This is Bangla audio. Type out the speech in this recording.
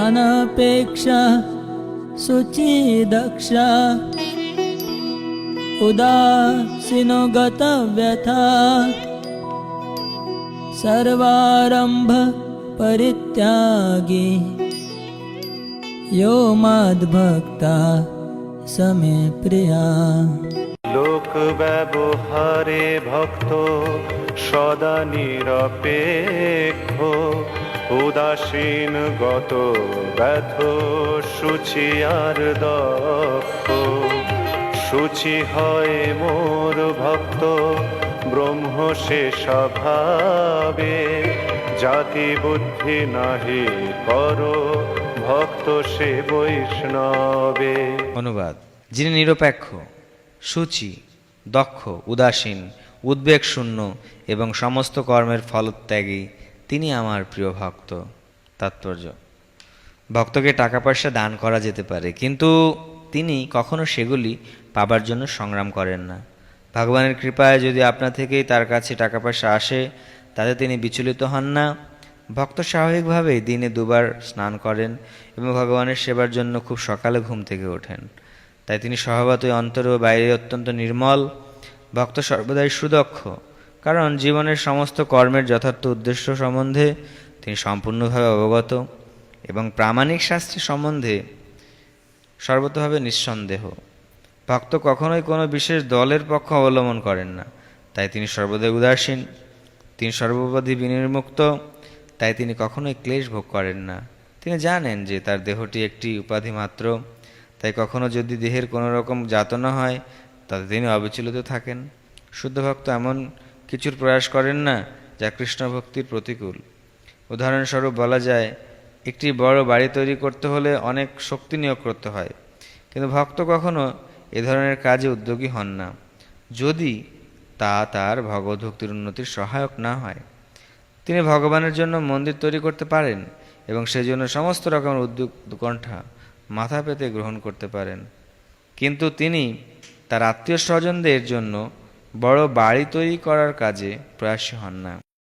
अनपेक्षा शुचिदक्षा उदासीनो गतव्यथा सर्वारम्भ परित्यागी यो मद्भक्ता समे प्रिया লোক ব্যবহারে ভক্ত সদা নিরপেক্ষ উদাসীন গত ব্যথ, সূচি আর দক্ষ। সূচি হয় মোর ভক্ত, ব্রহ্ম সে স্বভাবে। জাতি বুদ্ধি নাহি করো, ভক্ত সে বৈষ্ণবে। অনুবাদ, যিনি নিরপেক্ষ, সূচি, দক্ষ, উদাসীন উদ্বেগ শূন্য এবং সমস্ত কর্মের ফলত্যাগী তিনি আমার প্রিয় ভক্ত, তাৎপর্য। ভক্তকে টাকা পয়সা দান করা যেতে পারে, কিন্তু তিনি কখনো সেগুলি পাবার জন্য সংগ্রাম করেন না। ভগবানের কৃপায় যদি আপনা থেকেই তার কাছে টাকা পয়সা আসে, তাতে তিনি বিচলিত হন না। ভক্ত স্বাভাবিকভাবেই দিনে দুবার স্নান করেন এবং ভগবানের সেবার জন্য খুব সকালে ঘুম থেকে ওঠেন। তাই তিনি স্বভাবতই অন্তর ও বাইরে অত্যন্ত নির্মল। ভক্ত সর্বদাই সুদক্ষ। কারণ জীবনের সমস্ত কর্মের যথার্থ উদ্দেশ্য সম্বন্ধে তিনি সম্পূর্ণভাবে অবগত এবং প্রামাণিক শাস্ত্রের সম্বন্ধে সর্বতভাবে নিঃসন্দেহ। ভক্ত কখনোই কোনো বিশেষ দলের পক্ষ অবলম্বন করেন না। তাই তিনি সর্বদাই উদাসীন, তিনি সর্বোপরি বিনির্মুক্ত, তাই তিনি কখনোই ক্লেশ ভোগ করেন না। তিনি জানেন যে তার দেহটি একটি উপাধি মাত্র, তাই কখনো যদি দেহের কোনো রকম যাতনা হয়, তাতে তিনি অবিচলিত থাকেন। শুদ্ধ ভক্ত এমন কিছুর প্রয়াস করেন না, যা কৃষ্ণ ভক্তির প্রতিকূল। উদাহরণস্বরূপ বলা যায়, একটি বড় বাড়ি তৈরি করতে হলে অনেক শক্তি নিয়োগ করতে হয়। কিন্তু ভক্ত কখনো এ ধরনের কাজে উদ্যোগী হন না, যদি তা তার ভগবত ভক্তির উন্নতির সহায়ক না হয়। তিনি ভগবানের জন্য মন্দির তৈরি করতে পারেন এবং সেজন্য সমস্ত রকমের উদ্যোগ কণ্ঠা মাথা পেতে গ্রহণ করতে পারেন। কিন্তু তিনি তার আত্মীয় স্বজনদের জন্য বড় বাড়ি তৈরি করার কাজে প্রয়াসী হন না।